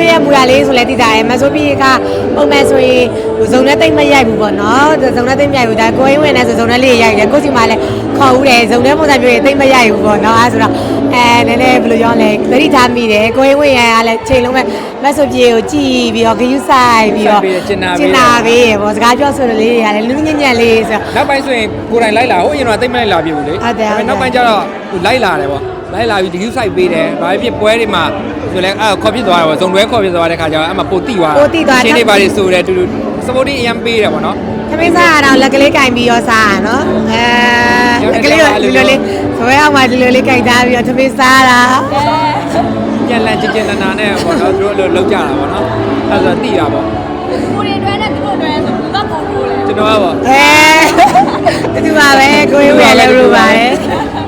ပြည့်ရဲ့မူရလေးဆိုလဲတည်တာရယ်မဆိုပြည့်ကပုံမှန်ဆိုရင်ဟိုဇုံနဲ့တိတ်မရိုက်ဘူးပေါ့နော်ဇုံနဲ့တိတ်မရိုက်ဘူးဒါကိုရင်းဝင်နေဆိုဇုံနဲ့လေးရိုက်တယ်ကိုစီမှာလည်းခေါ်ဦးတယ်ဇုံနဲ့ပုံစံပြည့်တိတ်မရိုက်ဘူးပေါ့နော်အဲဆိုတော့အဲနည်းနည်းဘယ်လိုပြောလဲသတိထားမိတယ်ကိုရင်းဝင်ရကလည်းချိန်လုံးပဲမဆိုပြည့်ကိုကြည်ပြီးတော့ဂယူးဆိုင်ပြီးတော့ကျင်နာကျင်နာပေးရပေါ့စကားပြောဆိုတဲ့လေးတွေကလည်းလူညံ့ညံ့လေးဆိုတော့နောက်ပိုင်းဆိုရင်ကိုယ်တိုင်လိုက်လာဟိုအရင်ကတိတ်မလိုက်လာပြဘူးလေဟုတ်တယ်ဟုတ်တယ်နောက်ပိုင်းကျတော့သူလိုက်လာတယ်ပေါ့လိုက်လာပြီးဒီ view site ပေးတယ်ဘာဖြစ်ပွဲတွေမှာ ဆိုလဲအဲ့ခေါ်ဖြစ်သွားတယ်ပေါ့ဇုံတွဲခေါ်ဖြစ်သွားတဲ့ခါကျတော့အဲ့မှာပိုတိသွားပိုတိသွားတယ်ရှင်းနေပါလေဆိုတယ်တူတူ supporting အရင်ပေးတယ်ပေါ့နော်သမင်းစားရတော့လက်ကလေးကင်ပြီးရောစားရနော်အဲလက်ကလေးကိုဒီလိုလေးဇွဲအောင်မှဒီလိုလေးကင်ထားပြီးတော့သမင်းစားတာပြန်လန်ကြင်ကြင်နာနာနဲ့ပေါ့နော်သူတို့အဲ့လိုလောက်ကြတာပေါ့နော်အဲ့ဒါဆိုတိတာပေါ့ကိုရီတွဲနဲ့သူတို့တွဲဆိုဘတ်ပုံလို့လေကျွန်တော်ကပေါ့အဲတူပါပဲကိုရုံးရလည်းရူပါတယ်ဒါပေ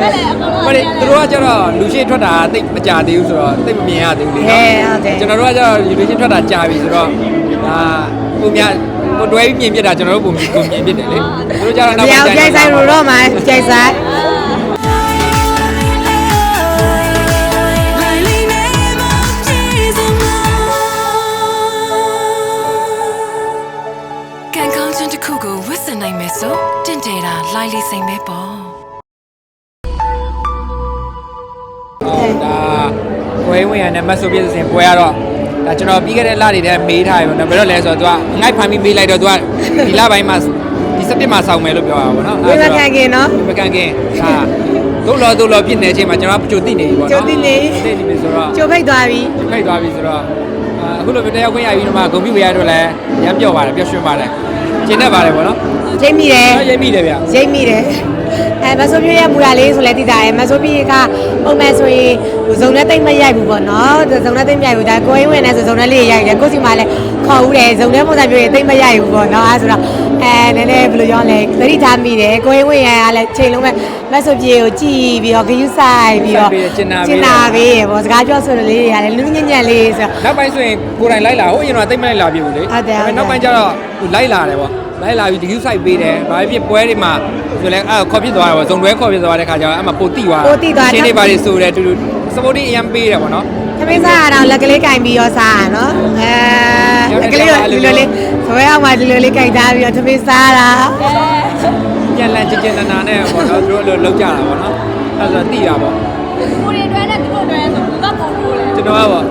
မဲ့လည်းအကုန်လုံးမလေးသူတို့ကကျတော့လူရှိထွက်တာတိတ်မကြသေးဘူးဆိုတော့တိတ်မမြင်ရသေးဘူးလေအဲနော်ဟုတ်တယ်ကျွန်တော်တို့ကကျတော့လူရှိထွက်တာကြာပြီဆိုတော့ဒါပုံများကိုတွဲပြီးမြင်ပြတာကျွန်တော်တို့ပုံပုံမြင်ပြတယ်လေသူတို့ကျတော့နောက်မြောက်ကြိုက်ဆိုင်ရူတော့မှကြိုက်ဆိုင်ကန်ကောင်းခြင်းတစ်ခုကိုဝတ်ဆင်နိုင်မယ်ဆိုတင့်တယ်တာလိုက်လိစိမ့်မဲပေါ့ ပွဲဝင်ရနဲ့မတ်ဆိုပြည့်စင်ပွဲရတော့ဒါကျွန်တော်ပြီးခဲ့တဲ့လတွေတည်းမေးထားရပေါ့နော်ဘယ်တော့လဲဆိုတော့ तू ကငိုက်ဖမ်းပြီးမေးလိုက်တော့ तू ကဒီလပိုင်းမှာဒီစက်ပြစ်မှာစောင့်မယ်လို့ပြောတာပေါ့နော်ဝိမခံခင်နော်မကန်ခင်ဟာတို့လောတို့လောဖြစ်နေချိန်မှာကျွန်တော်ကကြိုသိနေပြီပေါ့နော်ကြိုသိနေသိနေပြီဆိုတော့ကျိုးဖိတ်သွားပြီဖိတ်သွားပြီဆိုတော့အာအခုလိုမျိုးတရားခွင့်ရပြီးတော့မှဂုံပြဝရတော့လည်းရမ်းပြော့ပါတယ်ပျော်ရွှင်ပါတယ်ကျင်းတတ်ပါတယ်ပေါ့နော်ရိတ်မိတယ်ရိပ်မိတယ်ဗျရိတ်မိတယ်အဲ မဆိုပြည့်ရဲ့မူရလေးဆိုလဲတည်တာရယ်မဆိုပြည့်ကပုံမှန်ဆိုရင်ဟိုဇုံနဲ့တိတ်မရိုက်ဘူးပေါ့နော်ဇုံနဲ့တိတ်မရိုက်ဘူးဒါကိုရင်းဝင်နေဆိုဇုံနဲ့လေးရိုက်တယ်ကိုစီမှာလည်းခေါ်ဦးတယ်ဇုံနဲ့ပုံစံပြည့်တိတ်မရိုက်ဘူးပေါ့နော်အဲဆိုတော့အဲနည်းနည်းဘယ်လိုပြောလဲသတိထားမိတယ်ကိုရင်းဝင်ရကလည်းချိန်လုံးပဲမဆိုပြည့်ကိုကြည်ပြီးတော့ဂယူးဆိုင်ပြီးတော့ကျင်နာပေးရပေါ့စကားပြောဆိုတဲ့လေးတွေကလည်းလူညံ့ညံ့လေးဆိုတော့နောက်ပိုင်းဆိုရင်ကိုယ်တိုင်လိုက်လာဟိုအရင်ကတိတ်မလိုက်လာပြဘူးလေဟုတ်တယ်ဟုတ်တယ်နောက်ပိုင်းကျတော့သူလိုက်လာတယ်ပေါ့ လိုက်လာပြီးဒီ view site ပေးတယ်ဘာဖြစ်ပွဲတွေမှာဆိုလဲအဲ့ခေါ်ဖြစ်သွားတယ်ပေါ့ဇုံတွဲခေါ်ဖြစ်သွားတဲ့ခါကျတော့အဲ့မှာပိုတိသွားပိုတိသွားရှင်းနေပါလေဆိုတယ်တူတူ supporting အရင်ပေးတယ်ပေါ့နော်သမင်းစားရတော့လက်ကလေးကင်ပြီးရောစားရနော်အဲလက်ကလေးကိုဒီလိုလေးဇွဲအောင်မှဒီလိုလေးကင်ထားပြီးတော့သမင်းစားတာပြန်လန်ကြင်ကြင်နာနာနဲ့ပေါ့နော်သူတို့အဲ့လိုလောက်ကြတာပေါ့နော်အဲ့ဒါဆိုတိတာပေါ့ကိုရီတွဲနဲ့သူတို့တွဲဆိုဘတ်ပုံလို့လေကျွန်တော်ကပေါ့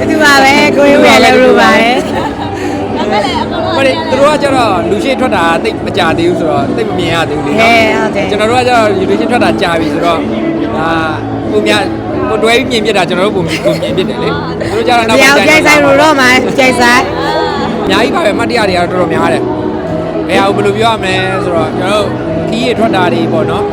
အဲတူပါပဲကိုရုံးရလည်းရူပါတယ်ဒါပေ မဲ့လည်းအကုန်လုံးမလေးသူတို့ကကျတော့လူရှိထွက်တာတိတ်မကြသေးဘူးဆိုတော့တိတ်မမြင်ရသေးဘူးလေအဲနော်ဟုတ်တယ်ကျွန်တော်တို့ကကျတော့လူရှိထွက်တာကြာပြီဆိုတော့ဒါပုံများကိုတွဲပြီးမြင်ပြတာကျွန်တော်တို့ပုံပုံမြင်ပြတယ်လေသူတို့ကျတော့နောက်မြောက်ပိုင်းကြိုက်ဆိုင်ရူတော့မှကြိုက်ဆိုင်အများကြီးပါပဲအမှတ်တရတွေကတော့တော်တော်များတယ်ဘယ်ဟာကိုဘယ်လိုပြောရမလဲဆိုတော့ကျွန်တော်တို့ခီးရထွက်တာတွေပေါ့နော်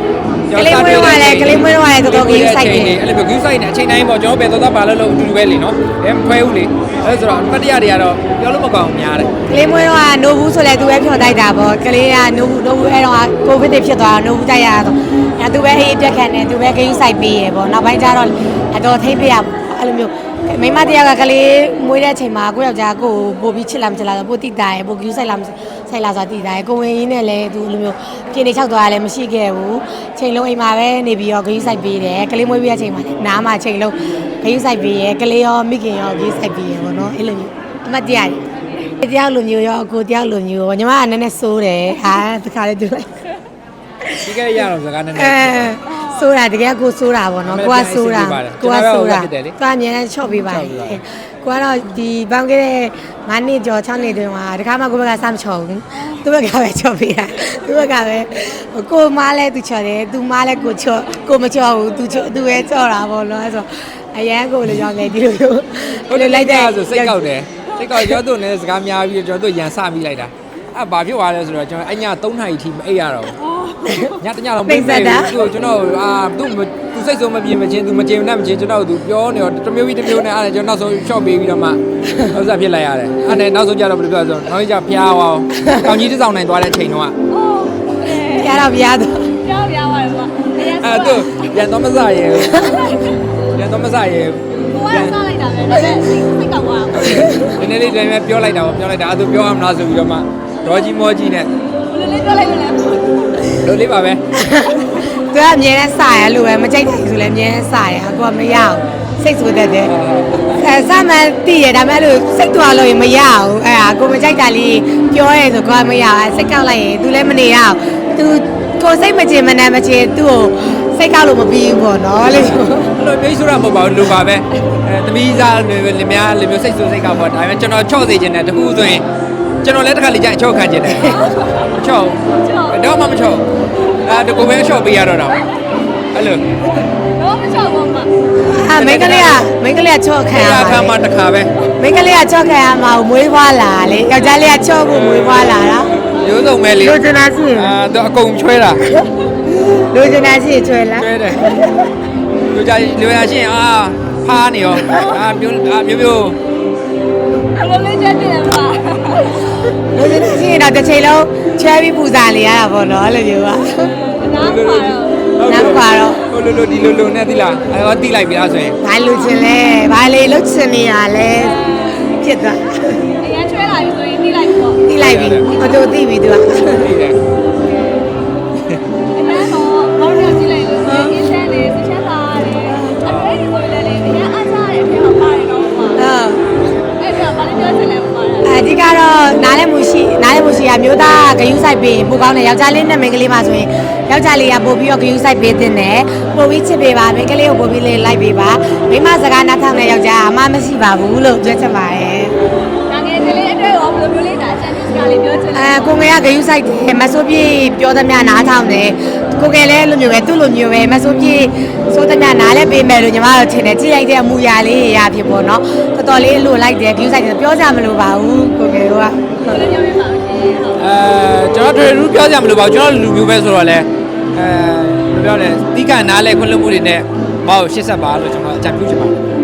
ကလေးမွေးသွားလဲကလေးမွေးသွားလဲတော်တော်ကြီးစိုက်တယ်အဲ့လိုမျိုး view site နဲ့အချိန်တိုင်းပေါ့ကျွန်တော်ဘယ်တော့သားပါလို့လို့အတူတူပဲလေနော်ဘယ်မခွဲဘူးလေအဲ့ဆိုတော့အမှတ်တရတွေကတော့ပြောလို့မကောင်းဘူးများတယ်ကလေးမွေးတော့နိုဘူးဆိုလဲသူပဲဖြော်တိုက်တာပေါ့ကလေးကနိုဘူးနိုဘူးအဲ့တော့ကိုဗစ်တွေဖြစ်သွားတော့နိုဘူးတိုက်ရတော့အဲသူပဲအေးပြက်ခံတယ်သူပဲဂိမ်းဆိုင်ပေးရပေါ့နောက်ပိုင်းကျတော့အတော်ထိမ့်ပြရအဲ့လိုမျိုး မိမတရားကကလေးမွေးတဲ့အချိန်မှာကိုယောက်ျားကိုပို့ပြီးချစ်လာမချစ်လာတော့ပို့တိတာရယ်ပို့ဂယူးဆိုင်လာမဆိုင်လာဆိုတာတိတာရယ်ကိုဝင်ရင်းနဲ့လည်းသူလိုမျိုးပြင်းနေချောက်သွားရလည်းမရှိခဲ့ဘူးချိန်လုံးအိမ်မှာပဲနေပြီးတော့ဂယူးဆိုင်ပေးတယ်ကလေးမွေးပြီးတဲ့အချိန်မှာလည်းနားမှာချိန်လုံးဂယူးဆိုင်ပေးရယ်ကလေးရောမိခင်ရောဂယူးဆိုင်ပေးရယ်ပေါ့နော်အဲ့လိုမျိုးအမတ်တရားရယ်တရားလိုမျိုးရောအကိုတရားလိုမျိုးရောညီမကနည်းနည်းစိုးတယ်ဟာတခါလေးတွေ့လိုက်ဒီကဲရအောင်စကားနည်းနအဲည်း စိုးတာတကယ်ကိုစိုးတာပေါ့နော်အမေကိုကစိုးတာပြန်ကိုကပြန်စိုးတာဖြစ်တယ်လေသူကအမြဲတမ်းချော့ပေးပါတချော့ပေးပါယ်ကိုကတော့ဒီဘောင်းခဲ့တဲ့9နှစ်ကျော်6နှစ်တွင်မှာတခါမှကိုဘက်ကစမ်းမချော့ဘူးသူဘက်ကပဲချော့ပေးတာသူဘက်ကပဲကိုမားလဲသူချော့တယ်သူမားလဲကိုချော့ကိုမချော့ဘူးသူချော့သူပဲချော့တာပေါ့နော်အဲဆိုအရန်ကိုလိုကြောင်းလေဒီလိုမျိုးဟုတ်တယ်လိုက်တဲ့ဆိုစိတ်ကောက်တယ်စိတ်ကောက်ကျော်တို့နဲ့စကားများပြီးတော့ကျွန်တော်တို့ရန်စမိလိုက်တာအဲ့ဘာဖြစ်သွားလဲဆိုတော့ကျွန်တော်အည3နာရီထိမအိပ်ရတော့ဘူး ညတညလုံးမအိပ်ဘူးသူကျွန်တော်အာသူသူစိတ်ဆုံးမပြေမချင်းသူမကျေနဲ့မချင်းကျွန်တော်သူပြောနေတော့တစ်မျိုးပြီးတစ်မျိုးနဲ့အဲ့ဒါကျွန်တော်နောက်ဆုံး short ပေးပြီးတော့မှဥစ္စာဖြစ်လိုက်ရတယ်အဲ့နဲ့နောက်ဆုံးကြတော့ဘယ်လိုပြောဆိုတော့နောက်ကြဖျားသွားအောင်ကောင်းကြီးတစ်ဆောင်နိုင်သွားတဲ့အချိန်တော့ပြတော့ပြတော့ပြောပြပါတယ်ကွာတရားအဲ့သူပြန်တော့မစရဲဘူးပြန်တော့မစရဲကိုကစားလိုက်တာပဲဒါပေမဲ့စိတ်ကောက်သွားနည်းနည်းလေးတည်းပြောလိုက်တာပေါ့ပြောလိုက်တာအဲ့သူပြောရမလားဆိုပြီးတော့မှဒေါ်ကြီးမောကြီးနဲ့ဘယ်လိုလေးပြောလိုက်မလဲ လိုလေးပါပဲ သူကအမြဲတမ်းစာရလို့ပဲမကြိုက်တယ်ဆိုလည်းအမြဲတမ်းစာရအကိုကမရအောင် စိတ်ဆိုးတတ်တယ်အဲစမှန်တည်ရဒါပေမဲ့အဲ့လိုစိတ်တော်လို့ရင်မရအောင်အဲဟာကိုမကြိုက်တာလေးပြောရဲဆိုကိုကမရအောင်စိတ်ကောက်လိုက်ရင် तू လည်းမနေရအောင် तू ကိုစိတ်မချင်မနှံမချင် तू ကိုစိတ်ကောက်လို့မပြီးဘူးပေါ့နော်လေ အဲ့လိုမျိုးဆိုတာမဟုတ်ပါဘူးလိုပါပဲအဲသမီးစားလင်များလင်မျိုးစိတ်ဆိုးစိတ်ကောက်ပေါ့ဒါပေမဲ့ကျွန်တော်ချော့စေခြင်းနဲ့တခုဆိုရင် ကျွန်တော်လည်းတစ်ခါလေကြာအချော့ခံခြင်းနဲ့မချော့ဘူးတော့မှမချော့အဲတကူပဲချော့ပေးရတော့တော့အဲ့လိုတော့မချောက်ဘူးမအာမိန်းကလေးကမိန်းကလေးကချော့ခံခရရပါခါမှလေတစ်ခါပဲမိန်းကလေးကချော့ခံရမှာကိုမွေးဖွားလာလေယောက်ျားလေးကချော့ဖို့မွေးဖွားလာတာရိုးစုံပဲလေလိုချင်တာရှိရင်အာတော့အကုန်ချွဲတာလိုချင်တာရှိရင်ချွဲလားချွဲတယ်လူကြလူရရှင်အာဖားနေရောအာမျိုးအာမျိုးမျိုးအ လုံးလေးချက်တယ်ပါလိုချင်တာရှိရင်တော့တစ်ချိန်လုံးချွဲပြီးပူဇာလေရတာပေါ့နော်အဲ့လိုမျိုးကနားပါတော့နောက်ပါတော့ဟိုလိုလိုဒီလိုလိုနဲ့တိလားအဲတော့တိလိုက်ပြီလားဆိုရင်ဘာလိုချင်လဲဘာလေလုတ်ချင်နေရလဲဖြစ်သွားအရင်ချွဲလာပြီဆိုရင်တိလိုက်ပေါ့တိလိုက်ပြီအတူသိပြီသူကတိတယ် ယူးဆိုင်ပေးပိုကောင်းတယ်ယောက်ျားလေးနဲ့မိန်းကလေးမှဆိုရင်ယောက်ျားလေးကပို့ပြီးတော့ဂယူးဆိုင်ပေးတဲ့နဲ့ပို့ပြီးချစ်ပေးပါမိန်းကလေးကိုပို့ပြီးလေးလိုက်ပေးပါမိန်းမစကားနားထောင်တဲ့ယောက်ျားအမမရှိပါဘူးလို့ပြောချင်ပါတယ်ဒါငယ်ကလေးအတွက်ရောဘယ်လိုမျိုးလေးဒါအချမ်းစကားလေးပြောချင်လဲအဲကိုငယ်ကဂယူးဆိုင်တယ်မဆိုးပြေပြောသမျှနားထောင်တယ်ကိုငယ်လည်းလိုမျိုးပဲသူ့လိုမျိုးပဲမဆိုးပြေဆိုသမျှနားလည်းပေးမယ်လို့ညီမတို့ထင်တယ်ကြည့်လိုက်တဲ့အမူအရာလေးရဖြစ်ပေါ့နော်တော်တော်လေးလိုလိုက်တယ်ဂယူးဆိုင်တယ်ပြောကြမလို့ပါဘူးကိုငယ်က ဘယ်လိုပြောပြပါဦးရှင်ဟုတ်အဲကျွန်တော်တို့ရူးပြောကြမလို့ပါဘူးကျွန်တော်လူမျိုးပဲဆိုတော့လဲအဲဘယ်လိုပြောလဲတိကနားလဲခွင့်လွှတ်မှုတွေနဲ့ဘာလို့ရှစ်ဆက်ပါလို့ကျွန်တော်အကြံပြုချင်ပါတယ်